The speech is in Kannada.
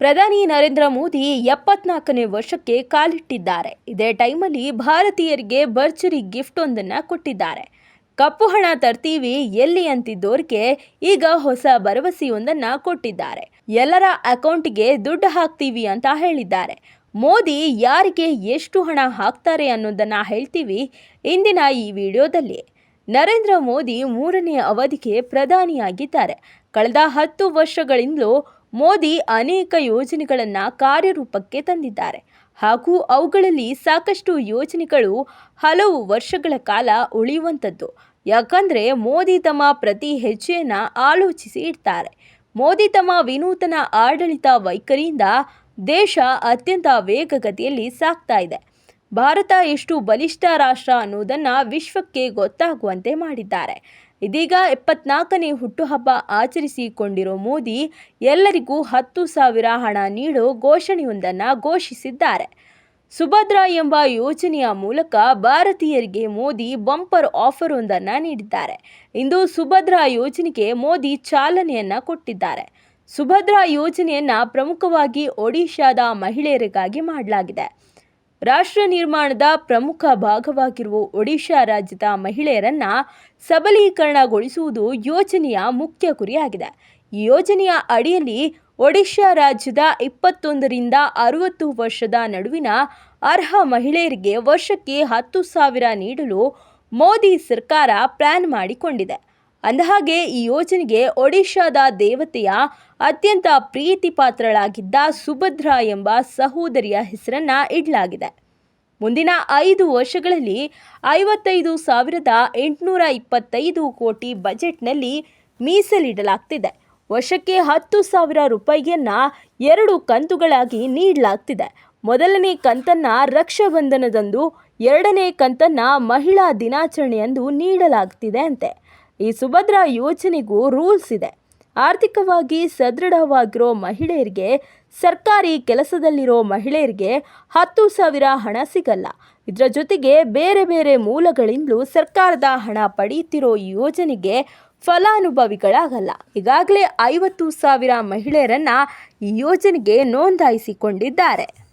ಪ್ರಧಾನಿ ನರೇಂದ್ರ ಮೋದಿ ಎಪ್ಪತ್ನಾಲ್ಕನೇ ವರ್ಷಕ್ಕೆ ಕಾಲಿಟ್ಟಿದ್ದಾರೆ. ಇದೇ ಟೈಮಲ್ಲಿ ಭಾರತೀಯರಿಗೆ ಭರ್ಜರಿ ಗಿಫ್ಟ್ ಒಂದನ್ನು ಕೊಟ್ಟಿದ್ದಾರೆ. ಕಪ್ಪು ಹಣ ತರ್ತೀವಿ ಎಲ್ಲಿ ಅಂತಿದ್ದೋರಿಗೆ ಈಗ ಹೊಸ ಭರವಸೆಯೊಂದನ್ನು ಕೊಟ್ಟಿದ್ದಾರೆ. ಎಲ್ಲರ ಅಕೌಂಟ್ಗೆ ದುಡ್ಡು ಹಾಕ್ತೀವಿ ಅಂತ ಹೇಳಿದ್ದಾರೆ. ಮೋದಿ ಯಾರಿಗೆ ಎಷ್ಟು ಹಣ ಹಾಕ್ತಾರೆ ಅನ್ನೋದನ್ನು ಹೇಳ್ತೀವಿ ಇಂದಿನ ಈ ವಿಡಿಯೋದಲ್ಲಿ. ನರೇಂದ್ರ ಮೋದಿ ಮೂರನೇ ಅವಧಿಗೆ ಪ್ರಧಾನಿಯಾಗಿದ್ದಾರೆ. ಕಳೆದ ಹತ್ತು ವರ್ಷಗಳಿಂದಲೂ ಮೋದಿ ಅನೇಕ ಯೋಜನೆಗಳನ್ನು ಕಾರ್ಯರೂಪಕ್ಕೆ ತಂದಿದ್ದಾರೆ. ಹಾಗೂ ಅವುಗಳಲ್ಲಿ ಸಾಕಷ್ಟು ಯೋಜನೆಗಳು ಹಲವು ವರ್ಷಗಳ ಕಾಲ ಉಳಿಯುವಂಥದ್ದು. ಯಾಕಂದರೆ ಮೋದಿ ತಮ್ಮ ಪ್ರತಿ ಹೆಜ್ಜೆಯನ್ನು ಆಲೋಚಿಸಿ ಇಡ್ತಾರೆ. ಮೋದಿ ತಮ್ಮ ವಿನೂತನ ಆಡಳಿತ ವೈಖರಿಯಿಂದ ದೇಶ ಅತ್ಯಂತ ವೇಗಗತಿಯಲ್ಲಿ ಸಾಗ್ತಾ ಇದೆ. ಭಾರತ ಎಷ್ಟು ಬಲಿಷ್ಠ ರಾಷ್ಟ್ರ ಅನ್ನೋದನ್ನು ವಿಶ್ವಕ್ಕೆ ಗೊತ್ತಾಗುವಂತೆ ಮಾಡಿದ್ದಾರೆ. ಇದೀಗ ಎಪ್ಪತ್ನಾಲ್ಕನೇ ಹುಟ್ಟುಹಬ್ಬ ಆಚರಿಸಿಕೊಂಡಿರೋ ಮೋದಿ, ಎಲ್ಲರಿಗೂ ಹತ್ತು ಸಾವಿರ ಹಣ ನೀಡೋ ಘೋಷಣೆಯೊಂದನ್ನು ಘೋಷಿಸಿದ್ದಾರೆ. ಸುಭದ್ರ ಎಂಬ ಯೋಜನೆಯ ಮೂಲಕ ಭಾರತೀಯರಿಗೆ ಮೋದಿ ಬಂಪರ್ ಆಫರ್ ಒಂದನ್ನು ನೀಡಿದ್ದಾರೆ. ಇಂದು ಸುಭದ್ರ ಯೋಜನೆಗೆ ಮೋದಿ ಚಾಲನೆಯನ್ನು ಕೊಟ್ಟಿದ್ದಾರೆ. ಸುಭದ್ರ ಯೋಜನೆಯನ್ನು ಪ್ರಮುಖವಾಗಿ ಒಡಿಶಾದ ಮಹಿಳೆಯರಿಗಾಗಿ ಮಾಡಲಾಗಿದೆ. ರಾಷ್ಟ್ರ ನಿರ್ಮಾಣದ ಪ್ರಮುಖ ಭಾಗವಾಗಿರುವ ಒಡಿಶಾ ರಾಜ್ಯದ ಮಹಿಳೆಯರನ್ನ ಸಬಲೀಕರಣಗೊಳಿಸುವುದು ಯೋಜನೆಯ ಮುಖ್ಯ ಗುರಿಯಾಗಿದೆ. ಈ ಯೋಜನೆಯ ಅಡಿಯಲ್ಲಿ ಒಡಿಶಾ ರಾಜ್ಯದ ಇಪ್ಪತ್ತೊಂದರಿಂದ ಅರವತ್ತು ವರ್ಷದ ನಡುವಿನ ಅರ್ಹ ಮಹಿಳೆಯರಿಗೆ ವರ್ಷಕ್ಕೆ ಹತ್ತು ಸಾವಿರ ನೀಡಲು ಮೋದಿ ಸರ್ಕಾರ ಪ್ಲಾನ್ ಮಾಡಿಕೊಂಡಿದೆ. ಅಂದಹಾಗೆ, ಈ ಯೋಜನೆಗೆ ಒಡಿಶಾದ ದೇವತೆಯ ಅತ್ಯಂತ ಪ್ರೀತಿ ಪಾತ್ರಳಾಗಿದ್ದ ಸುಭದ್ರ ಎಂಬ ಸಹೋದರಿಯ ಹೆಸರನ್ನ ಇಡಲಾಗಿದೆ. ಮುಂದಿನ ಐದು ವರ್ಷಗಳಲ್ಲಿ ಐವತ್ತೈದು ಸಾವಿರದ ಎಂಟುನೂರ ಇಪ್ಪತ್ತೈದು ಕೋಟಿ ಬಜೆಟ್ನಲ್ಲಿ ಮೀಸಲಿಡಲಾಗ್ತಿದೆ. ವರ್ಷಕ್ಕೆ ಹತ್ತು ಸಾವಿರ ರೂಪಾಯಿಯನ್ನ ಎರಡು ಕಂತುಗಳಾಗಿ ನೀಡಲಾಗ್ತಿದೆ. ಮೊದಲನೇ ಕಂತನ್ನ ರಕ್ಷಾಬಂಧನದಂದು, ಎರಡನೇ ಕಂತನ್ನ ಮಹಿಳಾ ದಿನಾಚರಣೆಯಂದು ನೀಡಲಾಗ್ತಿದೆ ಅಂತೆ. ಈ ಸುಭದ್ರ ಯೋಜನೆಗೂ ರೂಲ್ಸ್ ಇದೆ. ಆರ್ಥಿಕವಾಗಿ ಸದೃಢವಾಗಿರೋ ಮಹಿಳೆಯರಿಗೆ, ಸರ್ಕಾರಿ ಕೆಲಸದಲ್ಲಿರೋ ಮಹಿಳೆಯರಿಗೆ ಹತ್ತು ಸಾವಿರ ಹಣ ಸಿಗಲ್ಲ. ಇದರ ಜೊತೆಗೆ ಬೇರೆ ಬೇರೆ ಮೂಲಗಳಿಂದಲೂ ಸರ್ಕಾರದ ಹಣ ಪಡೆಯುತ್ತಿರೋ ಯೋಜನೆಗೆ ಫಲಾನುಭವಿಗಳಾಗಲ್ಲ. ಈಗಾಗಲೇ ಐವತ್ತು ಸಾವಿರ ಮಹಿಳೆಯರನ್ನು ಈ ಯೋಜನೆಗೆ ನೋಂದಾಯಿಸಿಕೊಂಡಿದ್ದಾರೆ.